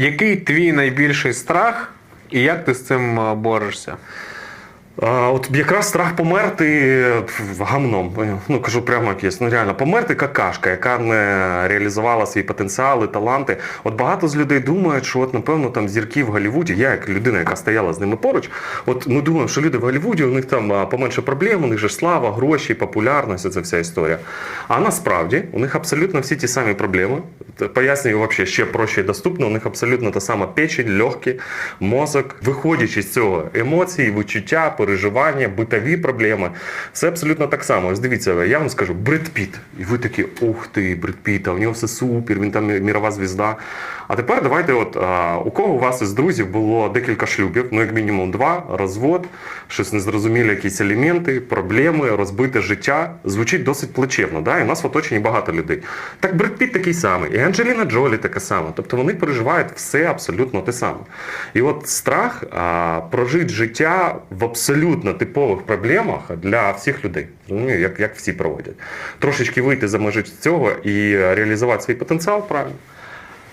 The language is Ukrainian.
Який твій найбільший страх і як ти з цим е, борешся? От якраз страх померти е, гамном. Ну кажу прямо як є. Ну реально, померти какашка, яка не реалізувала свої потенціали, таланти. От багато з людей думають, що от напевно там зірки в Голлівуді, я як людина, яка стояла з ними поруч. От ми думаємо, що люди в Голлівуді, у них там поменше проблем, у них же слава, гроші, популярність, це вся історія. А насправді у них абсолютно всі ті самі проблеми. Пояснюю вообще ще проще і доступно. У них абсолютно та сама печень, легкі, мозок. Виходячи з цього, емоції, відчуття, переживання, битові проблеми. Все абсолютно так само. Ось дивіться, я вам скажу, Бред Піт. І ви такі, ух ти, Бред Піт, а у нього все супер, він там мірова звізда. А тепер давайте, от а, у кого у вас із друзів було декілька шлюбів, ну як мінімум два, розвод, щось незрозумілі, якісь елементи, проблеми, розбите життя. Звучить досить плачевно. Да? І у нас в оточенні багато людей. Так Бред Піт такий самий, Анджеліна Джолі таке сама. Тобто вони переживають все абсолютно те саме. І от страх а, прожити життя в абсолютно типових проблемах для всіх людей. ну, як, як всі проводять. Трошечки вийти за межі цього і реалізувати свій потенціал правильно.